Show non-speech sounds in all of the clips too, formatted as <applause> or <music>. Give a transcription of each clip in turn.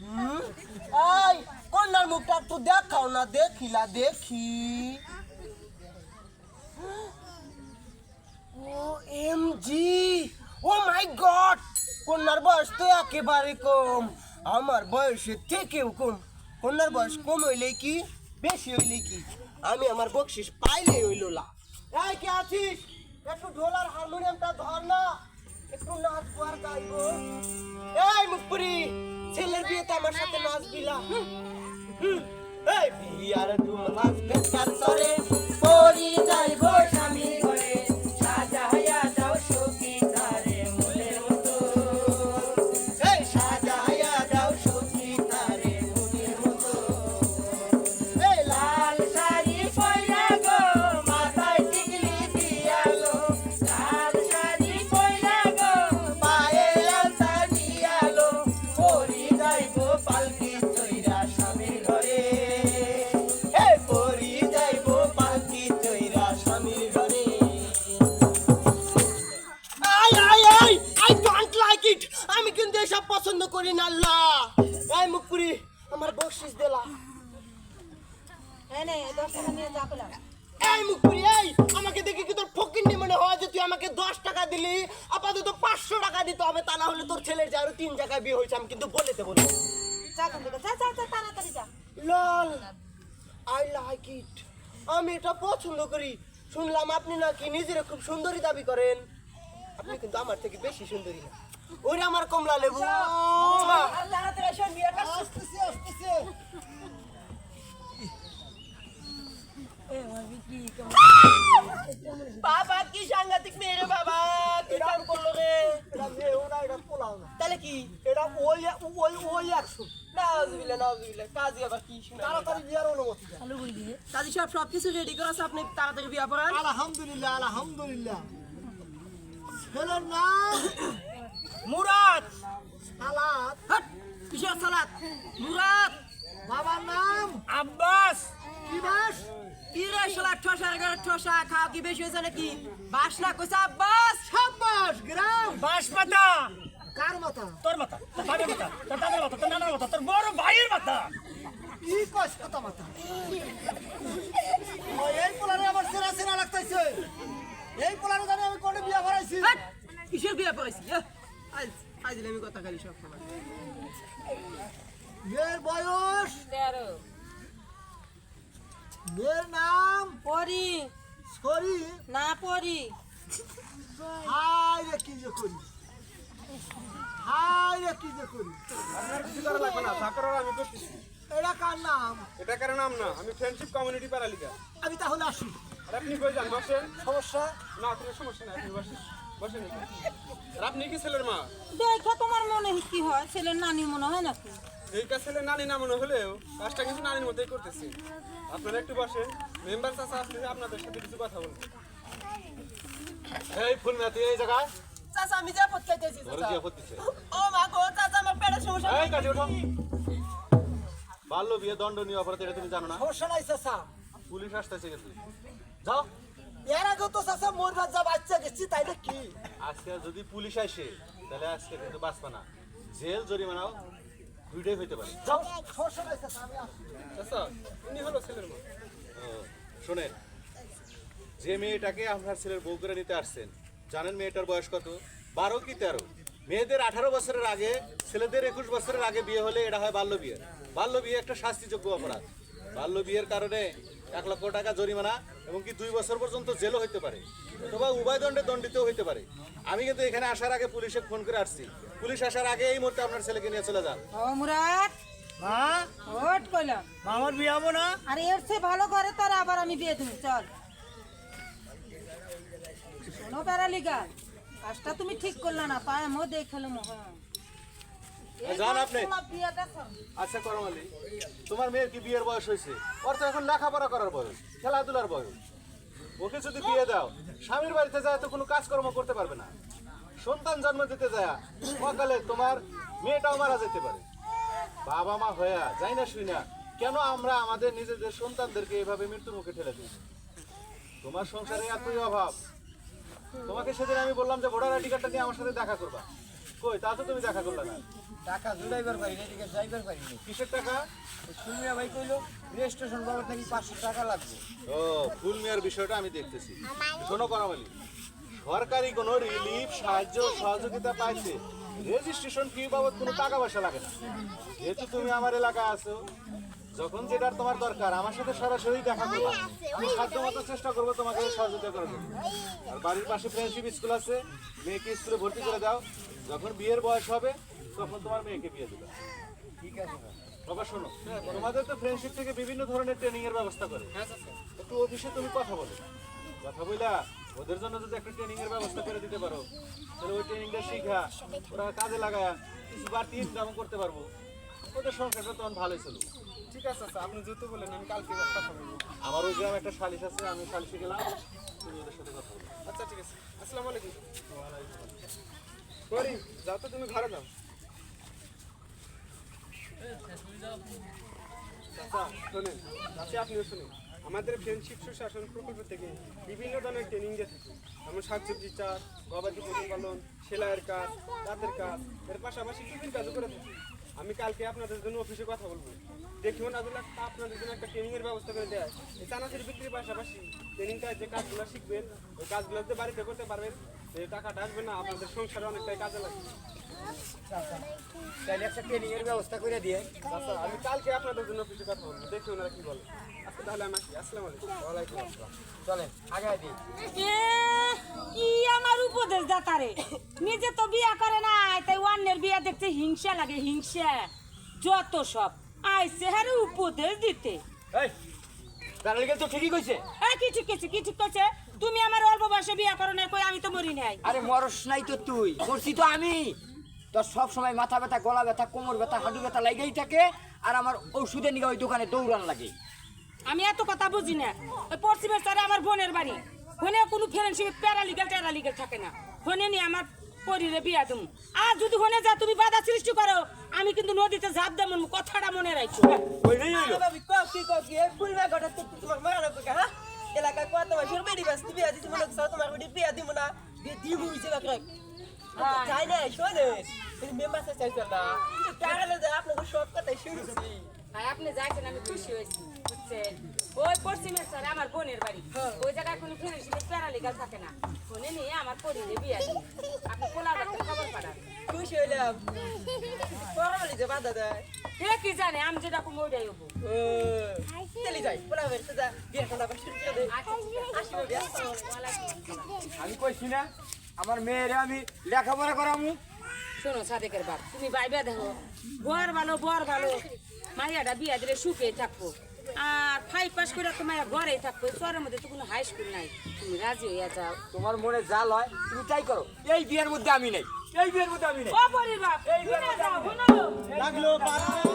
এই কন্যার মুখটা একটু দেখাও না দেখিলা দেখি। ও এম জি, ও মাই গড, কন্যার বয়স তো একেবারে কম, আমার বয়সের থেকেও কম। কন্যার বয়স কম হইলে কি, বেশি হইলে কি, আমি আমার বকশিস পাইলে হইল লা এই, কে আছিস? একটু ঢোল আর হারমোনিয়ামটা ধর না, একটু নাচবো আর গাইবো। এই, মুখপুরি ছেলের বিয়েতে আমার সাথে নাচবিলা। এই বিয়ার ডুম নাচবে কার তরে পরি যাইবো সুন্দরী দাবি করেন। আপনি কিন্তু আমার থেকে বেশি সুন্দরী না। ওরে আমার কমলা লেবু আসতেছে, আসতেছে। বাবা কি সাংঘাতিক মেয়ে রে বাবা কি কাম করল রে? তাহলে কি? এটা ওই ওই ওই একশো। কাজী সব কিছু রেডি করা আপনি তাড়াতাড়ি বিয়া পড়ান। আলহামদুলিল্লাহ আলহামদুলিল্লাহ। ছেলের নাম? মুরাদ। হাট কিসের সালাত? মুরাদ। বাবার নাম? আব্বাস। কি বাস? কি রে শালা ঠসা রে ঠসা খাও কি বেশি হয়েছে নাকি? বাস না কইছে আব্বাস সাব্বাস গ্রাম। বাঁশ পাতা কার মাথা? তোর মাথা তোর বাবার মাথা তোর দাদার মাথা তোর নানার মাথা তোর বড় ভাইয়ের মাথা। কি কস কথা মাথা? ও, এই পোলারে আমার সেরা সেরা লাগতেছে। এই পোলারে জানি আমি কোনে বিয়া ভরাইছি হাট কিসের বিয়া পড়াইছি আজ আজ আমি কথা খালি সব সময়। বয়স? তেরো। মেয়ের নাম পরি। সরি। না পরি। হাই রে কি যে করি। হাই রে কি যে করি। আপনার কিছু করা লাগবে না যা করার আমি করতেছি। এটা কার নাম? এটা কারণ নাম না আমি ফ্রেন্ডশিপ কমিউনিটি প্যারালিকা আমি তাহলে আসি। আর আপনি কই যান বসেন। সমস্যা? না কোনো সমস্যা নাই আপনি বসেন। বসেন। আর আপনি কি ছেলের মা? দেখো তোমার মনে কি হয়? ছেলের নানি মনে হয় নাকি? এই ছেলে নানি না মনে হলেও কাজটা কিন্তু নানির মতোই করতেছি। আপনারা একটু বসেন। মেম্বার চাচা আসলে আপনাদের সাথে কিছু কথা বলব। এই ফুল না তুই এই জায়গায়। চাচা আমি যা দিয়ে করতেছে ও মা গো চাচা আমার পেটের সমস্যা এই কাজে ওঠো। বাল্য বিয়ে দণ্ডনীয় অপরাধ এটা তুমি জানো না। সমস্যা নাই চাচা। পুলিশ আসতেছে কিন্তু। যাও। এর আগে তো চাচা মোর যা বাচ্চা গেছি তাই না কি আজকে যদি পুলিশ আসে তাহলে আজকে কিন্তু বাঁচবে না। জেল জরিমানাও দুইটাই হইতে পারে। উনি হলো ছেলের মা। ও, শোনেন যে মেয়েটাকে আপনার ছেলের বউ করে নিতে আসছেন জানেন মেয়েটার বয়স কত? বারো কি তেরো? মেয়েদের আঠারো বছরের আগে ছেলেদের একুশ বছরের আগে বিয়ে হলে এটা হয় বাল্য বিয়ে বাল্য বিয়ে একটা শাস্তিযোগ্য অপরাধ। বাল্য বিয়ের কারণে এক লক্ষ টাকা জরিমানা এবং কি দুই বছর পর্যন্ত জেলও হইতে পারে অথবা উভয় দণ্ডে দণ্ডিতও হইতে পারে। আমি কিন্তু এখানে আসার আগে পুলিশে ফোন করে আসছি। পুলিশ আসার আগে এই মুহূর্তে আপনার ছেলেকে নিয়ে চলে যান। ও মুরাদ। মা? ওট কইলাম। মামার বিয়ে হব না? আর এর চেয়ে ভালো করে তার আবার আমি বিয়ে দেবো চল। শোনো প্যারালিগা কাজটা তুমি ঠিক করলে না পায়ে মো দেখালে মো হ্যাঁ যান আপনি। আচ্ছা করম আলী তোমার মেয়ের কি বিয়ের বয়স হয়েছে? ওর তো এখন লেখাপড়া করার বয়স খেলাধুলার বয়স। ওকে যদি বিয়ে দাও স্বামীর বাড়িতে যায় তো কোনো কাজকর্ম করতে পারবে না। সন্তান জন্ম দিতে যায় সকালে তোমার মেয়েটাও মারা যেতে পারে। বাবা মা হইয়া যাই না শুই না কেন আমরা আমাদের নিজেদের সন্তানদেরকে এভাবে মৃত্যুর মুখে ঠেলে দিই? তোমার সংসারে এতই অভাব। তোমাকে সেদিন আমি বললাম যে ভোটার আইডি কার্ডটা নিয়ে আমার সাথে দেখা করবা। কই তা তো তুমি দেখা করলে না। টাকা জুড়াইবার পারি না এদিকে যাইবার পারি না। কিসের টাকা? ভাই কইলো রেজিস্ট্রেশন বাবদ নাকি পাঁচশো টাকা লাগবে। ও বিষয়টা আমি দেখতেছি। শোনো করামালি সরকারি কোনো রিলিফ সাহায্য সহযোগিতা পাইছে? রেজিস্ট্রেশন ফি বাবদ কোনো টাকা পয়সা লাগে না। যেহেতু তুমি আমার এলাকায় আছো যখন যেটার তোমার দরকার আমার সাথে সরাসরি দেখা করবা। আমি সাধ্য মতো চেষ্টা করব তোমাকে সহযোগিতা করার জন্য। আর বাড়ির পাশে ফ্রেন্ডশিপ স্কুল আছে মেয়েকে স্কুলে ভর্তি করে দাও। যখন বিয়ের বয়স হবে তখন তোমার মেয়েকে বিয়ে দেবে। ঠিক আছে ভাই। বাবা শোনো। তোমাদের তো ফ্রেন্ডশিপ থেকে বিভিন্ন ধরনের ট্রেনিং এর ব্যবস্থা করে। একটু অফিসে তুমি কথা বলো। কথা বইলা ওদের জন্য যদি একটা ট্রেনিং এর ব্যবস্থা করে দিতে পারো তাহলে ওই ট্রেনিংটা শিখা ওরা কাজে লাগায় কিছু বাড়তি ইনকাম করতে পারব। ওদের সংসারটা তখন ভালোই চলবে। ঠিক আছে আচ্ছা আপনি যেহেতু বললেন আমি কালকে কথা বলব। আমার ওই গ্রামে একটা সালিশ আছে আমি সালিশে গেলাম তুমি ওদের সাথে কথা বলো। আচ্ছা ঠিক আছে। আসসালামু আলাইকুম। করি, যাও তো, তুমি ঘরে যাও। আপনিও শুনুন। আমাদের ফ্রেন্ডশিপ সুশাসন প্রকল্প থেকে বিভিন্ন ধরনের ট্রেনিং দিয়ে থাকি। যেমন শাকসবজি চাষ, গবাদি পশুপালন সেলাইয়ের কাজ তাঁতের কাজ, এর পাশাপাশি টিফিন কাজও করে থাকি। আমি কালকে আপনাদের জন্য অফিসে কথা বলব। দেখিও না দিলে আপনাদের জন্য একটা ট্রেনিংয়ের ব্যবস্থা করে দেয়। এই চানাচুর বিক্রির পাশাপাশি ট্রেনিংটা যে কাজগুলো শিখবেন, ওই কাজগুলো বাড়িতে করতে পারবেন। এই টাকাটা আসবে না আপনাদের সংসারে অনেকটাই কাজে লাগবে। তাইলে একটা ট্রেনিং এর ব্যবস্থা করে দিয়ে আচ্ছা আমি কালকে আপনাদের জন্য অফিসে কথা বলব। দেখি ওনারা কি বলে। আজকে তাহলে আমি আসি। আসসালামু আলাইকুম। ওয়ালাইকুম আসসালাম। চলেন আগায় দিই কি আমার উপদেশ দাতারে নিজে তো বিয়া করে না তাই অন্যের বিয়া দেখতে হিংসা লাগে হিংসা। যত সব আইসে হারে উপদেশ দিতে। এই তার লিগে তো ঠিকই কইছে। এ, কি ঠিক আছে কি ঠিক আছে তুমি আমার অল্প বয়সে বিয়া করো না কই আমি তো মরি নাই। আরে মরস নাই তো তুই করছি তো আমি। তোর সব সময় মাথা ব্যথা গলা ব্যথা কোমর ব্যথা হাঁটু ব্যথা লাগেই থাকে আর আমার ওষুধের নিয়ে ওই দোকানে দৌড়ান লাগে। আমি এত কথা বুঝি না। ওই পশ্চিমের স্যারে আমার বোনের বাড়ি। ফোনে কোনো ফ্রেন্ডশিপ প্যারালিগাল টেরালিগাল থাকে না। ফোনে নিয়ে আমার পরিরে বিয়া দেবো। আর যদি ফোনে যা তুমি বাধা সৃষ্টি করো আমি কিন্তু নদীতে ঝাঁপ দেবো কথাটা মনে রাখছো। ওইটাই হইল ভাবি কও কি কও কি এই ফুলবা গটা তো তোমার মারা না কোকা হ্যাঁ এলাকা কত মাসের বেড়ি বাস তুমি আদি তোমার লোক তোমার বেড়ি বিয়া দিব না। বিয়ে দিব হইছে বাকরা যাই না শোনে তুমি মেম্বার চাইছো না? টাকালে যে আপনাকে সব কথা শুনছি। আর আপনি যাইছেন আমি খুশি হয়েছি বুঝছেন? ওই পশ্চিমের স্যার আমার বোনের বাড়ি। ওই জায়গায় কোনো ফ্রেন্ডশিপ প্যারালিগাল থাকে না। ফোনে নিয়ে আমার পরিরে বিয়া দিন আপনি ডাক্তার খবর পাঠান। খুশি হইলাম। পরালি যে বাধা দেয়। কে কি জানে আমি যেটা কোনো ওইটাই হব। চলে যাই পোলা বেরতে যা বিয়ে খানা বাস শুরু করে আসিবে বিয়া আমি কইছি না আমার মেয়েরে আমি লেখাপড়া করামু। শোনো সাদেকের বাপ তুমি বাইবা দেখো বর ভালো বর ভালো। মাইয়াটা বিয়া দিলে সুখে থাকব। আর ফাইভ পাস করে তো মায়া ঘরেই থাকব শহরের মধ্যে তো কোনো হাই স্কুল নাই। তুমি রাজি হইয়া যাও। তোমার মনে যা লয় তুমি তাই করো এই বিয়ের মধ্যে আমি নেই। এই বিয়ের মধ্যে আমি নেই। ও পরিবার শুনে যাও শুনো লাগল পাতা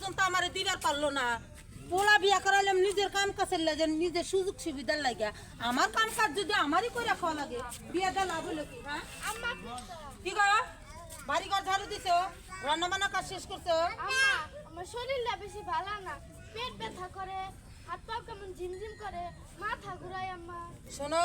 পর্যন্ত আমারে দিবার পারল না। পোলা বিয়া করাইলাম নিজের কাম কাজের লাগে নিজের সুযোগ সুবিধার লাগে। আমার কাম কাজ যদি আমারই করে খাওয়া লাগে বিয়া দেওয়া লাভ হলো কি হ্যাঁ? কি গো? বাড়ি ঘর ঝাড়ু দিছো? রান্না বান্না কাজ শেষ করছ? আমার শরীরটা বেশি ভালো না। পেট ব্যথা করে হাত পা কেমন ঝিমঝিম করে মাথা ঘুরায় আম্মা। শোনো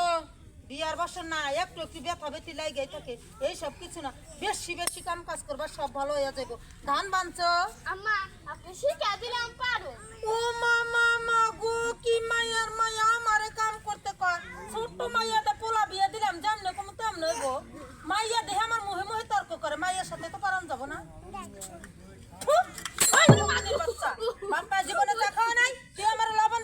বিয়ার বছর না একটু একটু ব্যথা ব্যথি লাগে থাকে এই সব কিছু না। বেশি বেশি কাম কাজ করবা সব ভালো হয়ে যাব ধান বানছো? আম্মা আপনি শিখা দিলাম পারো। ও মামা মা গো কি মায়ার মায়া আমারে কাম করতে কয়। ছোট্ট মাইয়াটা পোলা বিয়ে দিলাম জামনে কম তেমন গো। মাইয়া দেহে আমার মুহে মুহে তর্ক করে মাইয়ার সাথে তো পারান যাব না। বাচ্চা। বাপা জীবনে দেখাও নাই তুই আমার লবণ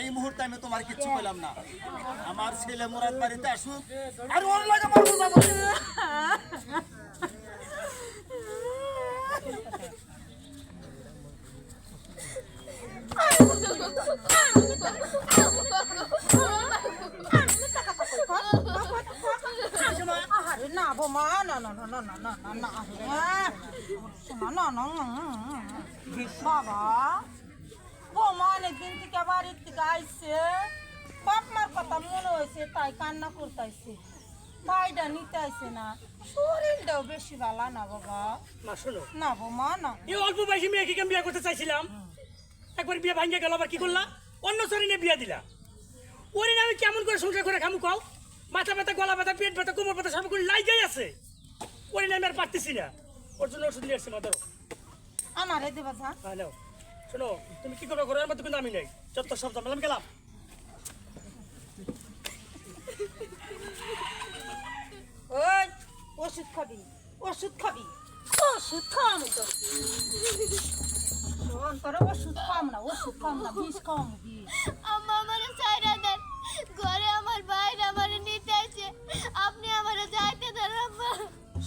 এই মুহূর্তে আমি তোমার কিচ্ছু পেলাম না আমার ছেলে মুরাদ বাড়িতে আসুক আর ওর লাগে মারবো যাব না বোমা না না না না না না না না আরে না না না না বাবা বোমা অনেকদিন থেকে বাড়ির থেকে আইছে বাপ মার কথা মনে হয়েছে তাই কান্না করতেছে তাইটা নিতে আইছে না। শরীরটাও বেশি ভালো না বাবা। মা শোনো। না বোমা না। এই অল্প বয়সী মেয়েকে কেমন বিয়ে করতে চাইছিলাম? একবার বিয়ে ভাঙ্গে গেল আবার কি করলা? অন্য শরীরে বিয়ে দিলা। ওরে আমি কেমন করে সংসার করে খামু কাও? মাথা ব্যথা গলা ব্যথা পেট ব্যথা কোমর ব্যথা সব করে লাইগাই আছে। ওরে আমি আর পারতেছি না। ওর জন্য ওষুধ নিয়ে আসছি আমারে দেবা যা। হ্যালো শোনো তুমি কি করো ঘরের মধ্যে কিন্তু আমি নেই। যত সব জানলাম গেলাম। ওই ওষুধ খাবি ওষুধ খাবি। ওষুধ খাওয়াম তো। শোন তোর ওষুধ খাওয়াম না ওষুধ না বিষ বিষ। আম্মা আমারে ছাইরা দেন। ঘরে আমার বাইরে আমারে নিতে আইছে আপনি আমারে যাইতে দেন আম্মা।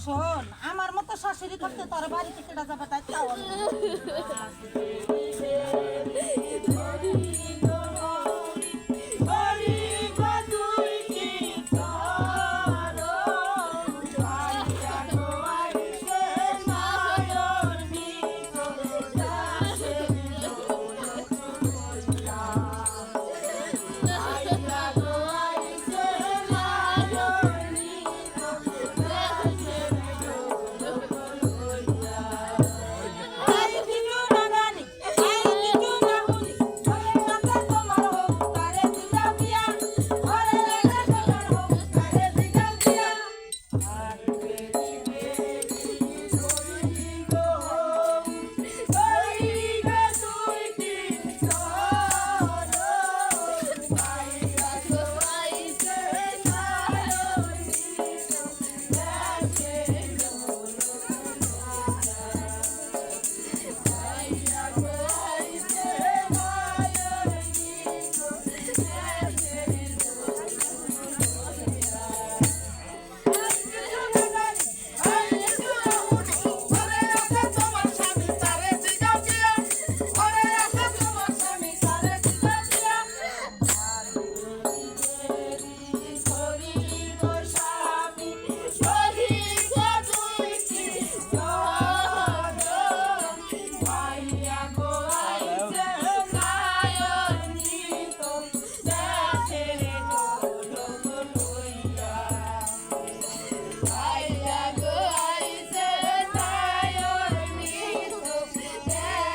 শোন আমার মতো শাশুড়ি করতে তোর বাড়িতে কেটে যাবে তাই তাও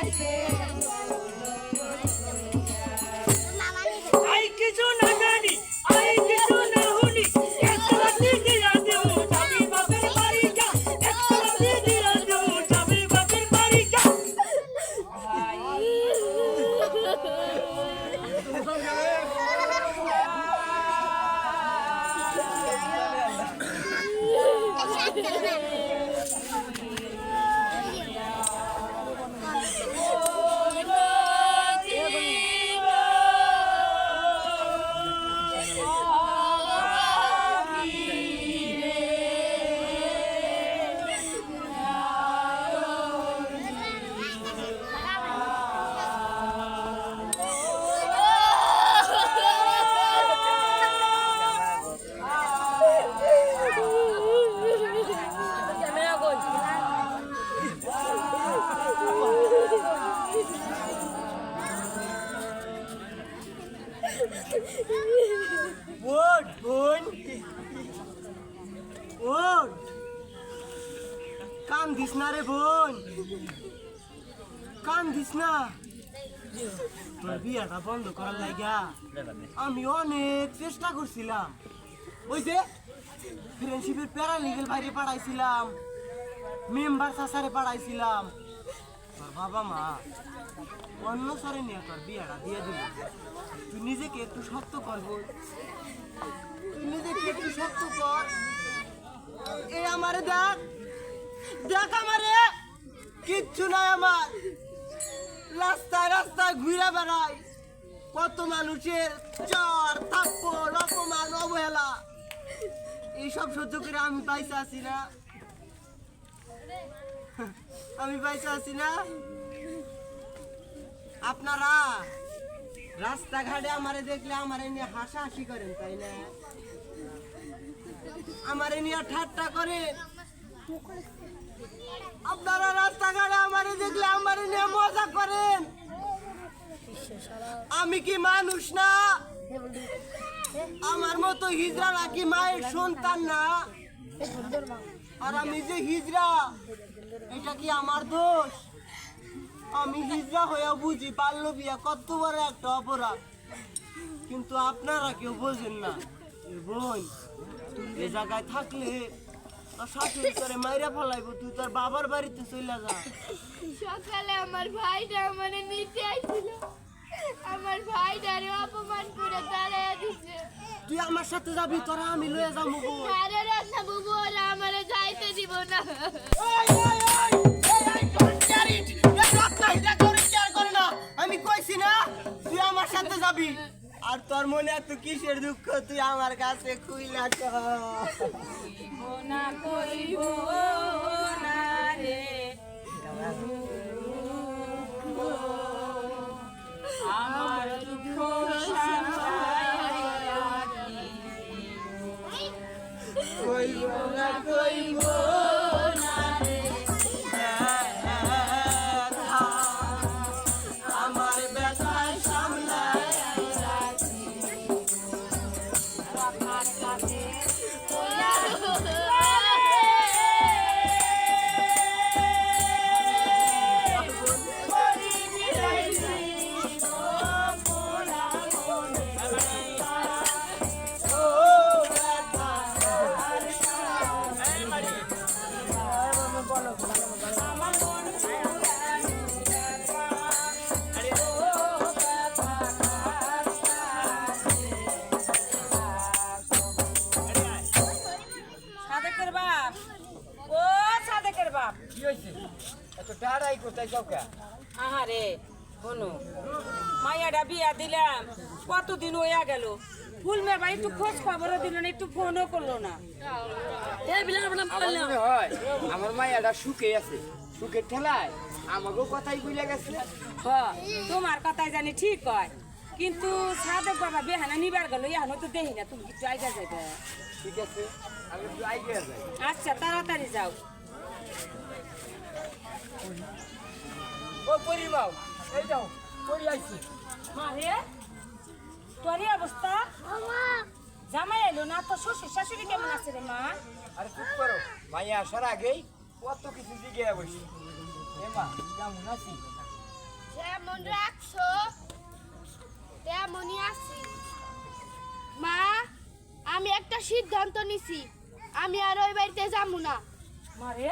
Friday. তোর বন্ধ করার লাগা আমি অনেক চেষ্টা করছিলাম। ওই যে ফ্রেন্ডশিপের প্যারালিগেল বাইরে পাঠাইছিলাম মেম্বার সাসারে পাঠাইছিলাম। তোর বাবা মা, অন্য সারে নিয়ে তোর বিয়াটা দিয়ে দিল। তুই নিজেকে একটু শক্ত করব তুই নিজেকে একটু শক্ত কর। এই আমারে দেখ। দেখ আমারে। কিচ্ছু নাই আমার। রাস্তায় রাস্তায় ঘুরে বেড়াই। কত মানুষের চর থাপ্পড় অপমান, অবহেলা। এইসব সহ্য করে আমি পাইসা আছি না। আমি পাইসা আছি না। আপনারা রাস্তাঘাটে আমারে দেখলে আমারে নিয়ে হাসাহাসি করেন, তাই না? আমারে নিয়ে ঠাট্টা করেন। আপনারা রাস্তাঘাটে আমারে দেখলে আমারে নিয়ে মজা করেন। আমি কি মানুষ না? আমার মতো হিজরা নাকি মায়ের সন্তান না? আর আমি যে হিজরা, এটা কি আমার দোষ? আমি হিজরা হয়ে বুঝি পারল বিয়া কত বড় একটা অপরাধ। কিন্তু আপনারা কেউ বোঝেন না। বোন এ জায়গায় থাকলে করে তুই তোর বাবার বাড়িতে চলে যা। সকালে আমার ভাইটা আমার নিতে আইছিল। আমার ভাইটারে অপমান করে দাঁড়ায় দিছে। তুই আমার সাথে যাবি তোরা আমি লয়ে যাব আরে রান্না বাবু ওরা আমারে যাইতে দিব না। আমি কইছি না তুই আমার সাথে যাবি। আর তোর মনে এত কিসের দুঃখ? তুই আমার কাছে খুইলা কর না কইব না রে। হয়েছে এত ডাড়াই কোথায় যাও কে? আহারে শোনো মাইয়াটা বিয়া দিলাম কতদিন হইয়া গেল? ফুল মেবা একটু খোঁজ খবরও দিল না একটু ফোনও করল না। আমার হয় আমার মায়াটা সুখে আছে সুখের ঠেলায়। আমাকেও কথাই বুঝলে গেছে। হ তোমার কথাই জানি ঠিক হয় কিন্তু সাদেক বাবা বেহানা নিবার গেল এখনও তো দেখি না তুমি কিছু আইগা যাবে ঠিক আছে আমি একটু আইডিয়া যাই। আচ্ছা তাড়াতাড়ি যাও। ও পরিমাও এই যাও পরি আইছি। মারে তোরই অবস্থা? জামাই এলো না তো শ্বশুর শাশুড়ি কেমন আছে রে মা? আরে চুপ করো মাইয়া আসার আগেই কত কিছু জিজ্ঞাসা বসি। এ মা কেমন আছি যেমন রাখছো তেমনই আছি। মা আমি একটা সিদ্ধান্ত নিছি। আমি আর ওই বাড়িতে যাব না। মারে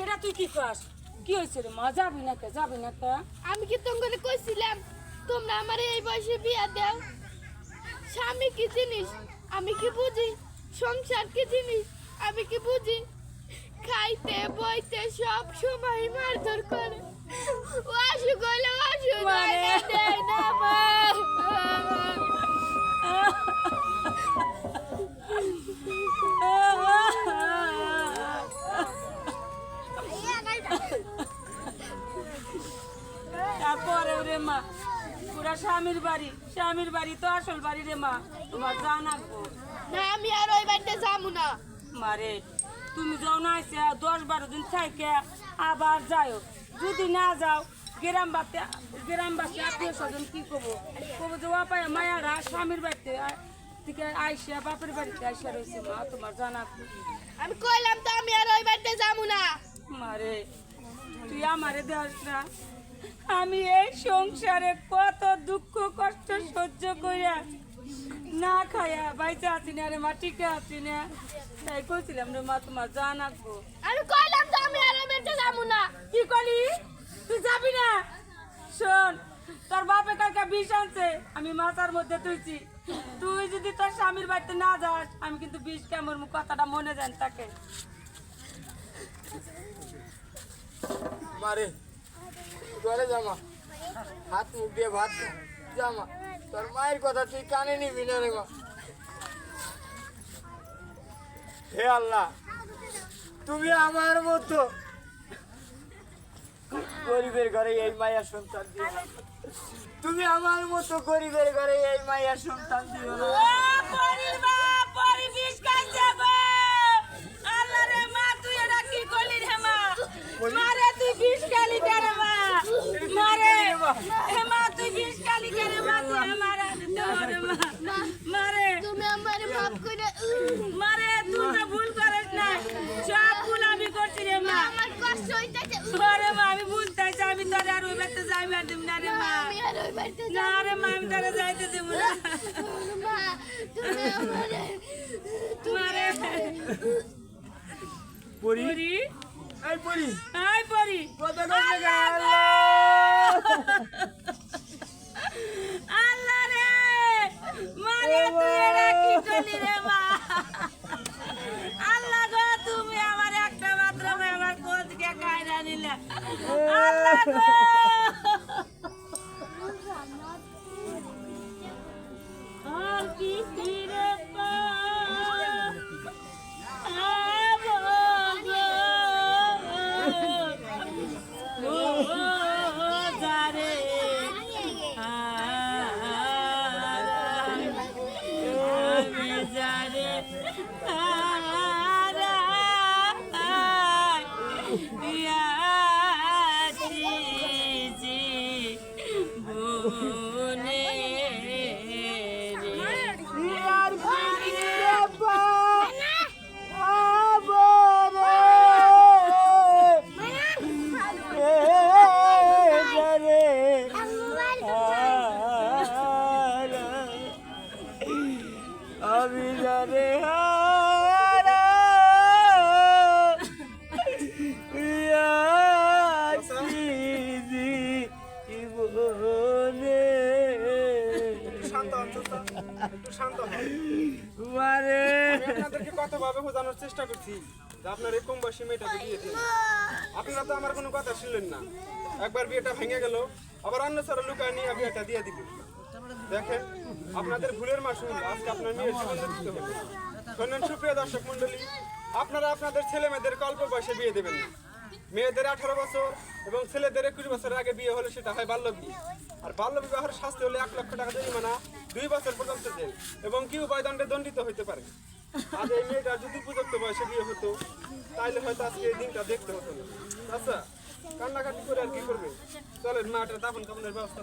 এটা তুই কি কস? কি হয়েছে রে? মা যাবি না কে যাবি না কে আমি কি তোমাকে কইছিলাম তোমরা আমার এই বয়সে বিয়া দাও? স্বামী কি জিনিস? আমি কি বুঝি? সংসার কি জিনিস? আমি কি বুঝি? খাইতে বইতে সব সময় মারধর করে। অসুখ হইলে অসুখ না, দেয় না <laughs> তারপরে রে মা পুরা স্বামীর বাড়ি স্বামীর বাড়ি তো আসল বাড়ি রে মা তোমার জানাব না আমি আর ওই বাড়িতে যাব না। মারে তুমি যাও না আইসে দশ বারো দিন থাইকে আবার যাও যদি না যাও গ্রাম বাড়তে গ্রামবাসী আত্মীয় স্বজন কি করব কবো যে ওপায় মায়ারা স্বামীর বাড়িতে থেকে আইসা বাপের বাড়িতে আইসা রয়েছে মা তোমার জানা আমি কইলাম তো আমি আর ওই বাড়িতে যাব না। মারে তুই আমারে দেস না। আমি এই সংসারে কত দুঃখ কষ্ট সহ্য করিয়া না খায়া বাইচে আছি না রে মা টিকে আছি না। তাই কইছিলাম রে মা তোমার জান আঁকবো আমি কইলাম তো আমি আর বেঁচে যাব না। কি করলি তুই যাবি না? শোন তোর বাপে কালকে বিষ আনছে আমি মাথার মধ্যে তুইছি তুই যদি তোর স্বামীর বাড়িতে না যাস আমি কিন্তু বিষ কেমন কথাটা মনে যান তাকে। মারে ঘরে জামা। হাত মুখ দিয়ে ভাত জামা। তোর মায়ের কথা তুই কানে নিবি না রে মা। হে আল্লাহ তুমি আমার মতো। গরিবের ঘরে এই মায়ের সন্তান দিও না। তুমি আমার মতো গরিবের ঘরে এই মায়ের সন্তান দিও না। মারে তুই বিষ খালি করে মা? মারে মা তুই বিষ খালি করে মা তুই মারে মা। মারে। তুমি আমারে মাফ করে মারে তুই তো ভুল করিস না। সব ভুল আমি করছি রে মা। আমার কষ্ট হইতাছে আরে মা আমি বুঝতেছি আমি তোর আর ওই বাড়িতে যাইবে আর দিব না রে মা। আমি আর ওই বাড়িতে না রে মা আমি তোরে যাইতে দেব না। মা তুমি আমারে মারে। পরি? পরি? এই পরি। আই পরি। কত করে আল্লাহ রে মারে তুই এটা কি করলি রে মা। আল্লাহ গো তুমি আমার একটা মাত্র আমার কোচকে কায়রা নিলে। আল্লাহ গো। আর কি? মারে। আপনাদেরকে কতভাবে বোঝানোর চেষ্টা করছি যে আপনার এই কম বয়সী মেয়েটাকে বিয়ে দিন। আপনারা তো আমার কোনো কথা শুনলেন না। একবার বিয়েটা ভেঙে গেল আবার অন্য ছাড়া লুকায় নিয়ে বিয়েটা দিয়ে দিবেন দেখেন আপনাদের ভুলের মাসুল আজকে আপনার মেয়ের জীবন দিতে হবে শোনেন সুপ্রিয় দর্শক মন্ডলী আপনারা আপনাদের ছেলে মেয়েদের অল্প বয়সে বিয়ে দেবেন না। মেয়েদের আঠারো বছর এবং ছেলেদের একুশ বছরের আগে বিয়ে হলে সেটা হয় বাল্য বিয়ে আর বাল্য বিবাহের শাস্তি হলে এক লক্ষ টাকা জরিমানা দুই বছর পর্যন্ত জেল এবং কি উপায় দণ্ডে দণ্ডিত হইতে পারে? আজ এই মেয়েটা যদি উপযুক্ত বয়সে বিয়ে হতো, তাইলে হয়তো আজকে এই দিনটা দেখতে হতো না। আচ্ছা কান্নাকাটি করে আর কি করবে? চলেন মাটা দাফন কাপনের ব্যবস্থা